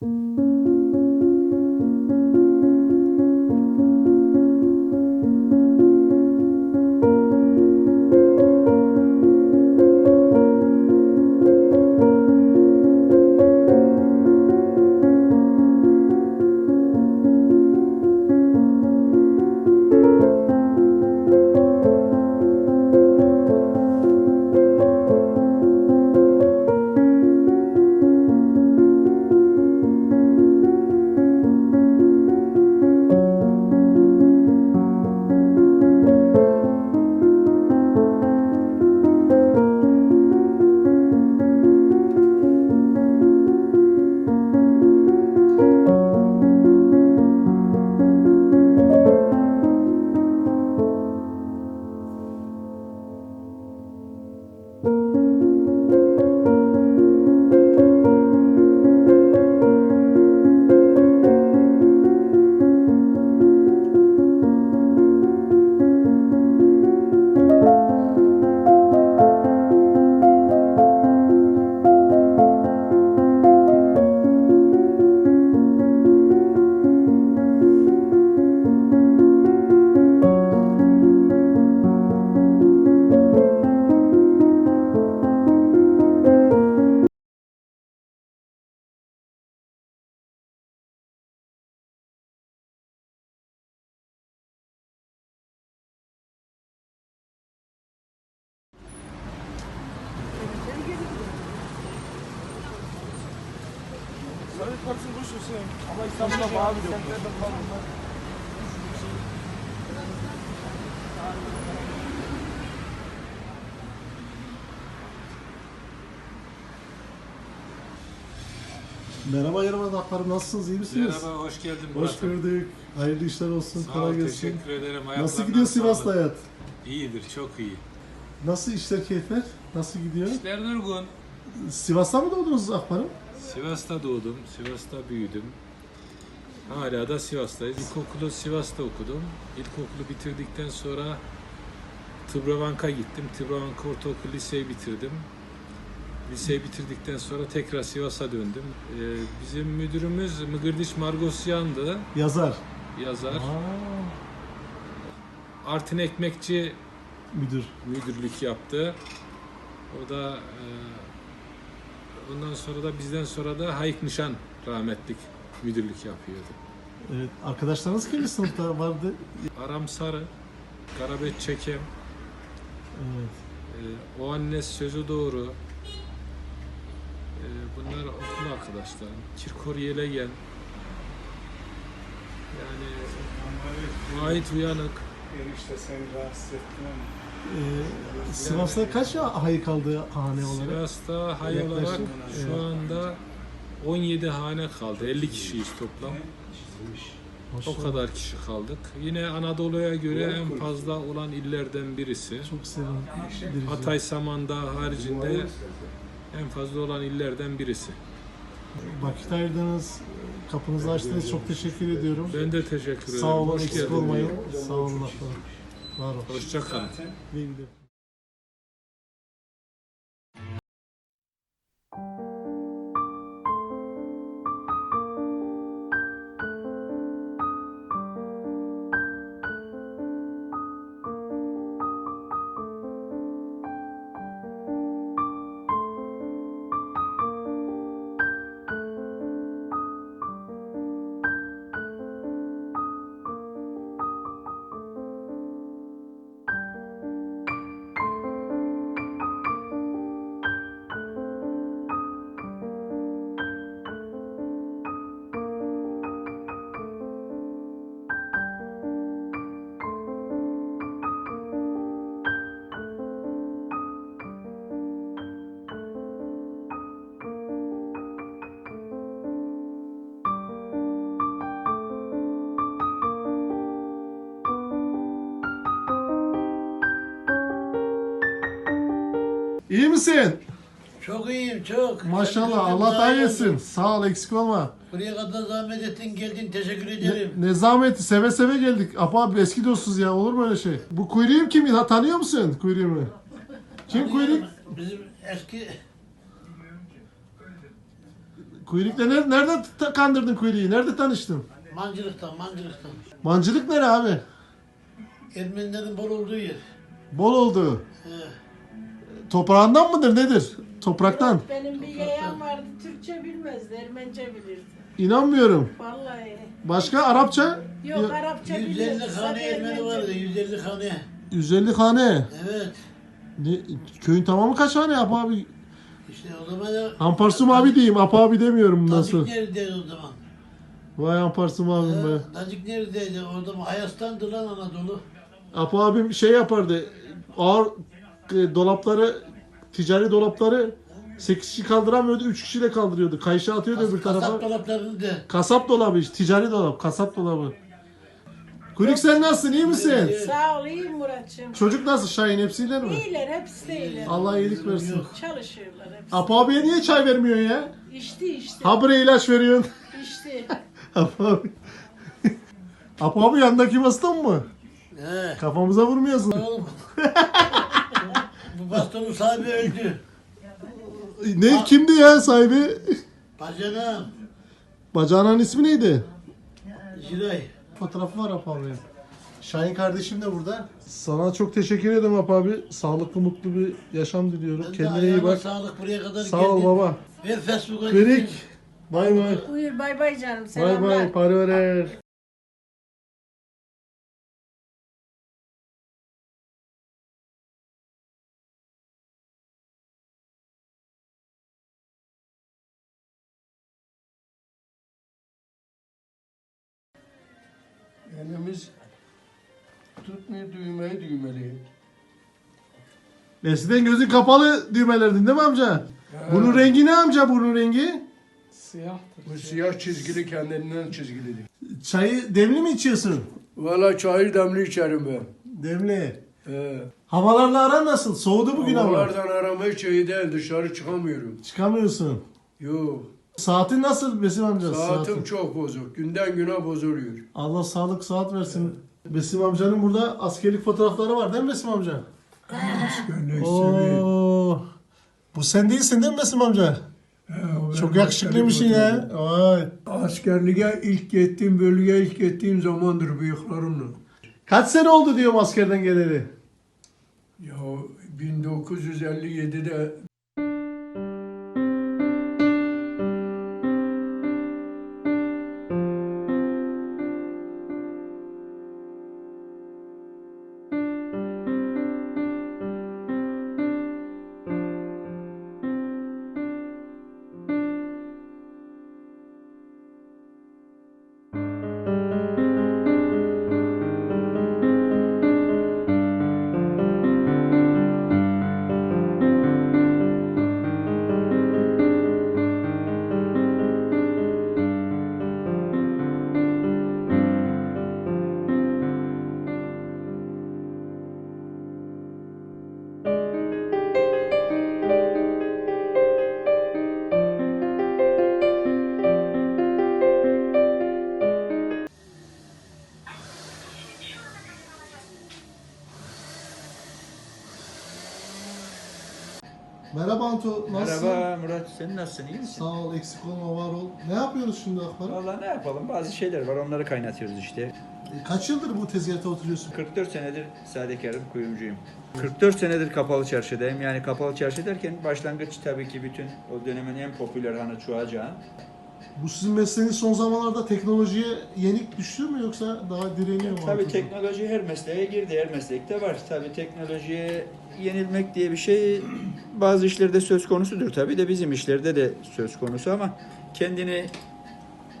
Sen parasını boş ver sen. Ama İstanbul'da bağlı yok. Merhaba Yarım Adaklarım nasılsınız iyi misiniz? Merhaba, hoş geldin Hoş Murat'ım. gördük. Hayırlı işler olsun. Sağ ol, kolay gelsin. teşekkür ederim. Nasıl Ayaklarına gidiyor sağlık. Sivas'ta hayat? İyidir, çok iyi. Nasıl işler keyifler? Nasıl gidiyor? İşler durgun. Sivas'ta mı doğdunuz Akbarım? Sivas'ta doğdum, Sivas'ta büyüdüm. Hala da Sivas'tayız. İlkokulu Sivas'ta okudum. İlkokulu bitirdikten sonra Tıbravank'a gittim. Tıbravank Ortaokul Liseyi bitirdim. Liseyi bitirdikten sonra tekrar Sivas'a döndüm. Ee, bizim müdürümüz Mıgırdiş Margosyan'dı, Yazar. yazar. Aa, Artin Ekmekçi müdür. müdürlük yaptı. O da e, ondan sonra da bizden sonra da Hayık Nişan rahmetlik müdürlük yapıyordu. Evet. Arkadaşlarınız kimi sınıfta vardı? Aram Sarı, Garabet Çekem, Evet. e, O Anne Sözü Doğru, e, bunlar okul arkadaşlarım. Kirkor Yelegen, yani Vahit Uyanık, Enişte seni rahatsız ettim ama. Ee, Sivas'ta kaç hayı kaldı hane olarak? Sivas'ta hay Yaklaşık, olarak evet. şu anda 17 hane kaldı. 50 kişiyiz toplam. O kadar kişi kaldık. Yine Anadolu'ya göre en fazla olan illerden birisi. Çok sevindirici. Hatay Samandağ haricinde en fazla olan illerden birisi. Vakit ayırdınız, kapınızı açtınız. Çok teşekkür ediyorum. Ben de teşekkür ederim. Sağ olun, eksik olmayın. Sağ olun. Var olun. Hoşça misin? Çok iyiyim çok. Maşallah Sen Allah daha iyi. Sağ ol eksik olma. Buraya kadar zahmet ettin geldin teşekkür ederim. ne zahmeti seve seve geldik. Apa abi eski dostuz ya olur mu öyle şey? Bu kuyruğum kim? Ha, tanıyor musun kuyruğumu? Kim kuyruk? Bizim eski Kuyrukla nerede, nerede ta- kandırdın kuyruğu? Nerede tanıştın? Mancılıktan, mancılıktan. Mancılık nere abi? Ermenilerin bol olduğu yer. Bol oldu. He. Toprağından mıdır nedir? Topraktan. Benim bir yeğen vardı, Türkçe bilmezdi, Ermence bilirdi. İnanmıyorum. Vallahi. Başka Arapça? Yok, Yok. Arapça 150 bilirdi. hane sadece Ermeni Ermence vardı, bilirdi. 150 hane. 150 hane. Evet. Ne, köyün tamamı kaç hane yap abi? İşte o zaman da... Amparsum abi diyeyim. Apa abi demiyorum bundan Tacik sonra. neredeydi o zaman? Vay Amparsum abim be. He, Tacik neredeydi? Orada Hayas'tandı lan Anadolu. Apa abim şey yapardı. Ağır e, dolapları, ticari dolapları 8 kişi kaldıramıyordu. 3 kişiyle kaldırıyordu. Kayışa atıyordu öbür Kasap tarafa. dolaplarını de. Kasap dolabı işte. Ticari dolap. Kasap dolabı. Kuyruk sen nasılsın? iyi misin? Sağ ol, iyiyim Muratçım. Çocuk nasıl? Şahin hepsiyle mi? İyiler, hepsi de iyiler. Allah iyilik versin. Yok. Çalışıyorlar hepsi. Apa abiye niye çay vermiyorsun ya? İşte işte, Habire ilaç veriyorsun. işte. Apa abi. Apa abi yanındaki baston mu? He. Kafamıza vurmuyorsun. Oğlum. Bu bastonun sahibi öldü. Ne kimdi ya sahibi? Bacanam. Bacağının ismi neydi? Jiray. Fotoğrafı var Apa abi. Şahin kardeşim de burada. Sana çok teşekkür ederim Apa abi. Sağlıklı mutlu bir yaşam diliyorum. Ben de Kendine iyi ayağıma bak. Sağlık buraya kadar Sağ ol geldim. baba. Ver Facebook'a gittim. Bay bay. Buyur, bay bay canım, Bay selamlar. bay. Parverer. Elimiz tutmuyor düğmeyi düğmeli. Eskiden gözün kapalı düğmelerdin değil mi amca? Bunun rengi ne amca bunun rengi? Siyahtır. Bu siyah çizgili kendinden çizgilidir. Çayı demli mi içiyorsun? Valla çayır demli içerim ben. Demli. Ee, Havalarla aran nasıl? Soğudu bugün hava. havalardan aramayı şeyi değil dışarı çıkamıyorum. Çıkamıyorsun. Yok. Saatin nasıl Besim amca? Saatim çok bozuk. Günden güne bozuluyor. Allah sağlık saat versin. Besim amcanın burada askerlik fotoğrafları var değil mi Besim amca? Oo. Bu sen değilsin değil mi Besim amca? Çok yakışıklıymışsın ya. Vay. Askerliğe ilk gittiğim bölgeye ilk gittiğim zamandır bıyıklarımla. Kaç sene oldu diyorum askerden geleli. Ya 1957'de sen nasılsın? iyi misin? Sağ ol, eksik olma, var ol. Ne yapıyoruz şimdi Akbar? Vallahi ne yapalım? Bazı şeyler var, onları kaynatıyoruz işte. E, Kaç yıldır bu tezgahta oturuyorsun? 44 senedir sadekarım, kuyumcuyum. 44 senedir kapalı çarşıdayım. Yani kapalı çarşı derken başlangıç tabii ki bütün o dönemin en popüler hanı Çuhacağın. Bu sizin mesleğiniz son zamanlarda teknolojiye yenik düştü mü yoksa daha direniyor mu? Tabii teknoloji her mesleğe girdi, her meslekte var. Tabii teknolojiye yenilmek diye bir şey bazı işlerde söz konusudur. Tabii de bizim işlerde de söz konusu ama kendini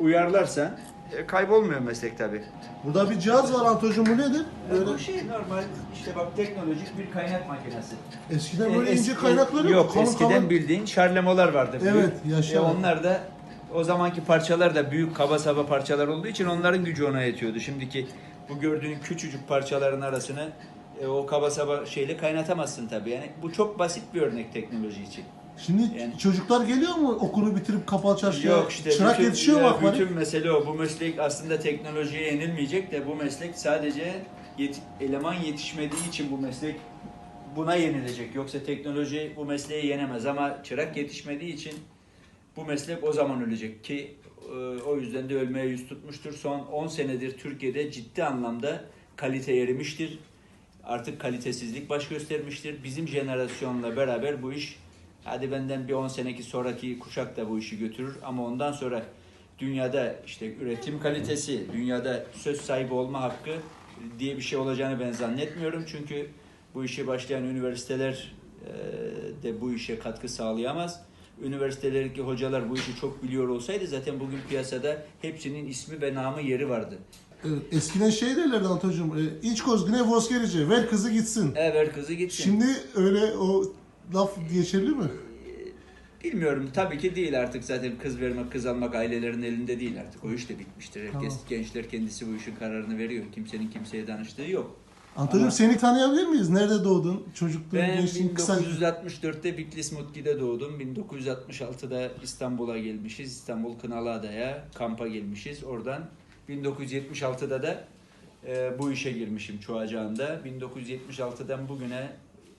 uyarlarsan e, kaybolmuyor meslek tabii. Burada bir cihaz var Antocuğum bu nedir? Böyle Bu şey normal işte bak teknolojik bir kaynak makinesi. eskiden böyle E, ince kaynakları yok. kalın eskiden kalın. bildiğin şarlemolar vardı. Evet, büyük. yaşa. E, onlar da o zamanki parçalar da büyük kaba saba parçalar olduğu için onların gücü ona yetiyordu. Şimdiki bu gördüğün küçücük parçaların arasını e, o kaba saba şeyle kaynatamazsın tabii. Yani bu çok basit bir örnek teknoloji için. Şimdi Yani- çocuklar geliyor mu okulu bitirip kapalı çarşıya? Yok işte Çırak bütün, yetişiyor mu ya, Akbar? bütün mesele o. Bu meslek aslında teknolojiye yenilmeyecek de bu meslek sadece yet- eleman yetişmediği için bu meslek buna yenilecek. Yoksa teknoloji bu mesleği yenemez ama çırak yetişmediği için bu meslek o zaman ölecek ki e, o yüzden de ölmeye yüz tutmuştur. Son 10 senedir Türkiye'de ciddi anlamda kalite erimiştir. Artık kalitesizlik baş göstermiştir. Bizim jenerasyonla beraber bu iş hadi benden bir 10 seneki sonraki kuşak da bu işi götürür ama ondan sonra dünyada işte üretim kalitesi, dünyada söz sahibi olma hakkı diye bir şey olacağını ben zannetmiyorum. Çünkü bu işe başlayan üniversiteler e, de bu işe katkı sağlayamaz. Üniversitelerdeki hocalar bu işi çok biliyor olsaydı zaten bugün piyasada hepsinin ismi ve namı yeri vardı. Evet, eskiden şey derlerdi Antocuğum. E, iç kozgune voz gerici. Ver kızı gitsin. Evet kızı gitsin. Şimdi öyle o laf geçerli mi? Bilmiyorum tabii ki değil artık zaten kız vermek kız almak ailelerin elinde değil artık o iş de bitmiştir. Herkes Tamam. gençler kendisi bu işin kararını veriyor. Kimsenin kimseye danıştığı yok. Antocuğum Ama- seni tanıyabilir miyiz? Nerede doğdun? Çocukluğun, Ben gençliğin kısa... 1964'te Bitlis Mutki'de doğdum. 1966'da İstanbul'a gelmişiz. İstanbul Kınalıada'ya kampa gelmişiz. Oradan 1976'da da e, bu işe girmişim Çuhacağı'nda. 1976'dan bugüne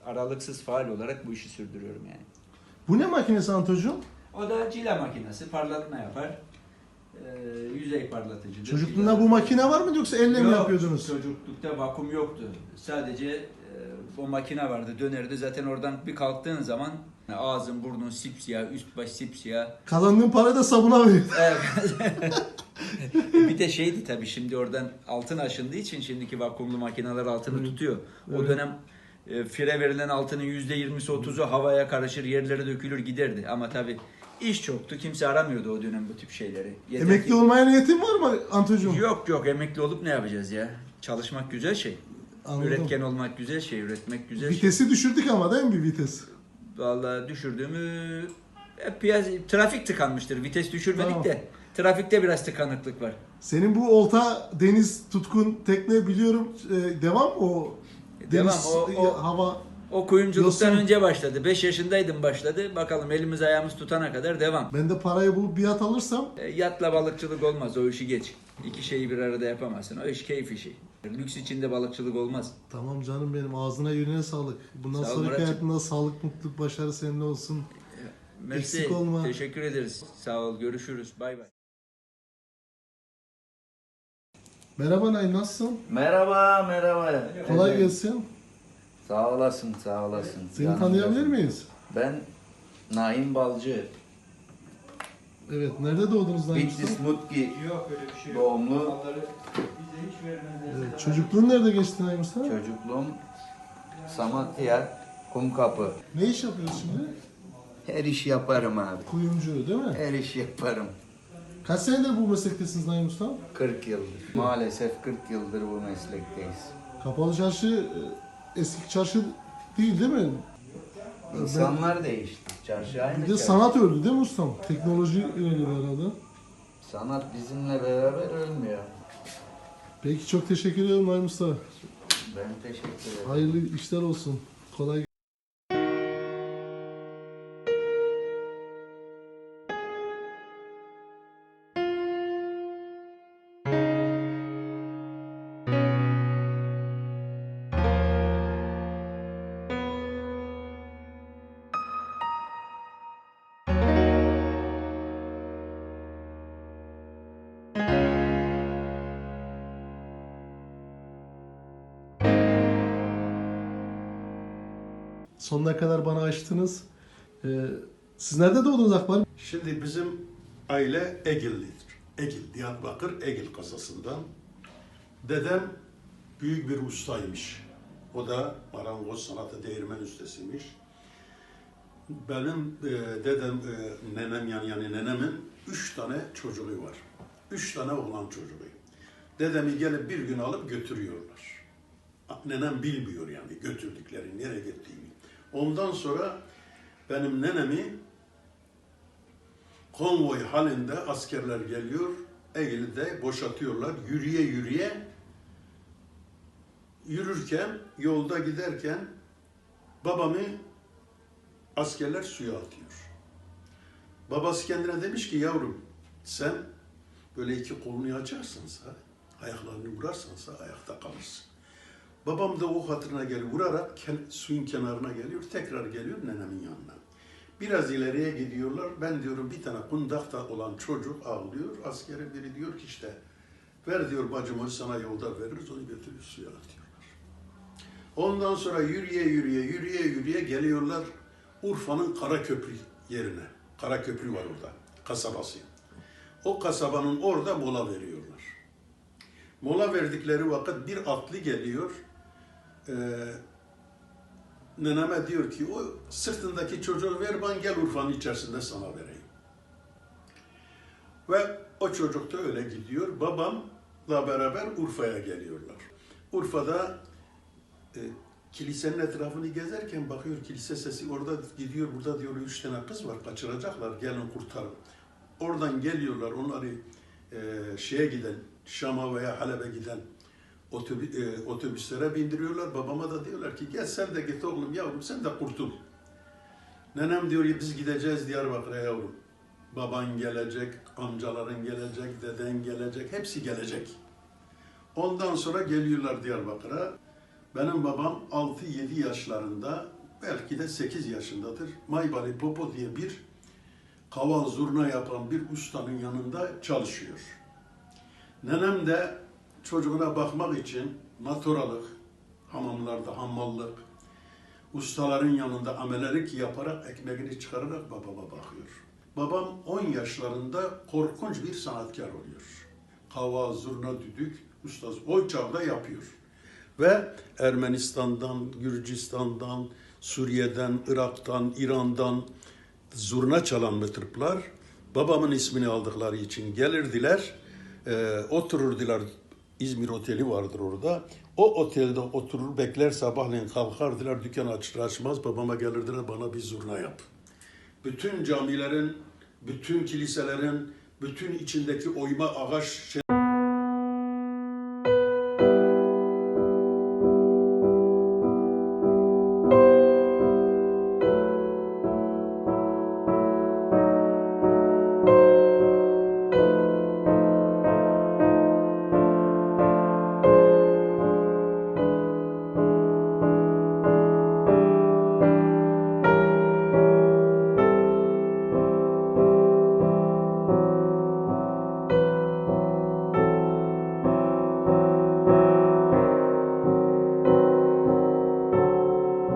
aralıksız faal olarak bu işi sürdürüyorum yani. Bu ne makinesi Antocuğum? O da cila makinesi parlatma yapar. E, yüzey parlatıcıdır. Çocukluğunda bu makine var mıydı yoksa elle mi Yok, yapıyordunuz? Çocuklukta vakum yoktu. Sadece e, o makine vardı dönerdi. Zaten oradan bir kalktığın zaman ağzın burnun sipsiyah, üst baş sipsiyah. Kazandığın parayı da sabuna veriyor. Evet. bir de şeydi tabii şimdi oradan altın aşındığı için şimdiki vakumlu makineler altını tutuyor. O Evet. dönem e, fire verilen altının yüzde yirmisi otuzu havaya karışır yerlere dökülür giderdi. Ama tabii iş çoktu. Kimse aramıyordu o dönem bu tip şeyleri. Yeter Emekli ki- olmaya niyetin var mı Antocuğum? Yok yok emekli olup ne yapacağız ya? Çalışmak güzel şey. Anladım. Üretken olmak güzel şey, üretmek güzel şey. Vitesi düşürdük ama değil mi bir vites? Vallahi düşürdüğümü hep piyas trafik tıkanmıştır. Vites düşürmedik Tamam. de trafikte biraz tıkanıklık var. Senin bu olta, deniz, tutkun, tekne biliyorum. E, devam mı o? Devam, Deniz, o- o- hava. O kuyumculuktan Yosun. önce başladı. 5 yaşındaydım başladı. Bakalım elimiz ayağımız tutana kadar devam. Ben de parayı bulup bir yat alırsam E, Yatla balıkçılık olmaz. O işi geç. İki şeyi bir arada yapamazsın. O iş keyif işi. Lüks içinde balıkçılık olmaz. Tamam canım benim ağzına yüreğine sağlık. Bundan Sağ ol sonraki Muratcığım. hayatında sağlık, mutluluk, başarı seninle olsun. Mersi. Eksik olma. Teşekkür ederiz. Sağ ol. Görüşürüz. Bay bay. Merhaba Nay nasılsın? Merhaba, merhaba. Kolay Evet. gelsin. Sağ olasın, sağ olasın. Seni Canım tanıyabilir benim. miyiz? Ben Naim Balcı. Evet, nerede doğdunuz Naim Bitlis? Mutki Yok öyle bir şey doğumlu. bize hiç vermezler. Evet, çocukluğun nerede geçti Naim Usta? Çocukluğum Samatya, Kumkapı. Ne iş yapıyorsun şimdi? Her iş yaparım abi. Kuyumcu değil mi? Her iş yaparım. Kaç senedir bu meslektesiniz Naim Usta? 40 yıldır. Maalesef 40 yıldır bu meslekteyiz. Kapalı çarşı e, eski çarşı değil değil mi? İnsanlar değişti. Çarşı aynı Bir de çarşı. sanat öldü değil mi ustam? Teknoloji ilerledi herhalde. Sanat bizimle beraber ölmüyor. Peki çok teşekkür ederim Naim Usta. Ben teşekkür ederim. Hayırlı işler olsun. Kolay Sonuna kadar bana açtınız. Ee, siz nerede doğdunuz Akbar? Şimdi bizim aile Egillidir. Egil, Diyarbakır Egil kasasından. Dedem büyük bir ustaymış. O da marangoz sanatı değirmen ustasıymış. Benim e, dedem, e, nenem yani, yani nenemin üç tane çocuğu var. Üç tane oğlan çocuğu. Dedemi gelip bir gün alıp götürüyorlar. Nenem bilmiyor yani götürdüklerini, nereye gittiğini. Ondan sonra benim nenemi konvoy halinde askerler geliyor. Ege'de boşatıyorlar. Yürüye yürüye yürürken, yolda giderken babamı askerler suya atıyor. Babası kendine demiş ki yavrum sen böyle iki kolunu açarsansa, ayaklarını vurarsansa ayakta kalırsın. Babam da o hatırına gel vurarak suyun kenarına geliyor, tekrar geliyor nenemin yanına. Biraz ileriye gidiyorlar. Ben diyorum bir tane kundakta olan çocuk ağlıyor. Askere biri diyor ki işte ver diyor bacımı sana yolda veririz onu götürür suya atıyorlar. Ondan sonra yürüye yürüye yürüye yürüye geliyorlar Urfa'nın Karaköprü yerine. Karaköprü var orada kasabası. O kasabanın orada mola veriyorlar. Mola verdikleri vakit bir atlı geliyor. Ee, neneme diyor ki o sırtındaki çocuğu ver ben gel Urfa'nın içerisinde sana vereyim. Ve o çocuk da öyle gidiyor. Babamla beraber Urfa'ya geliyorlar. Urfa'da e, kilisenin etrafını gezerken bakıyor kilise sesi orada gidiyor burada diyor üç tane kız var kaçıracaklar gelin kurtarın. Oradan geliyorlar onları e, şeye giden Şam'a veya Halep'e giden otobü, e, otobüslere bindiriyorlar. Babama da diyorlar ki gel sen de git oğlum yavrum sen de kurtul. Nenem diyor ya biz gideceğiz Diyarbakır'a yavrum. Baban gelecek, amcaların gelecek, deden gelecek, hepsi gelecek. Ondan sonra geliyorlar Diyarbakır'a. Benim babam 6-7 yaşlarında, belki de 8 yaşındadır. Maybali Popo diye bir kaval zurna yapan bir ustanın yanında çalışıyor. Nenem de çocuğuna bakmak için naturalık, hamamlarda hammallık, ustaların yanında amelelik yaparak ekmeğini çıkararak babama bakıyor. Babam 10 yaşlarında korkunç bir sanatkar oluyor. Kava, zurna, düdük ustası o çağda yapıyor. Ve Ermenistan'dan, Gürcistan'dan, Suriye'den, Irak'tan, İran'dan zurna çalan mıtırplar babamın ismini aldıkları için gelirdiler, e, otururdular. İzmir Oteli vardır orada. O otelde oturur bekler sabahleyin kalkardılar dükkan açır açmaz babama gelirdiler bana bir zurna yap. Bütün camilerin, bütün kiliselerin, bütün içindeki oyma ağaç şey-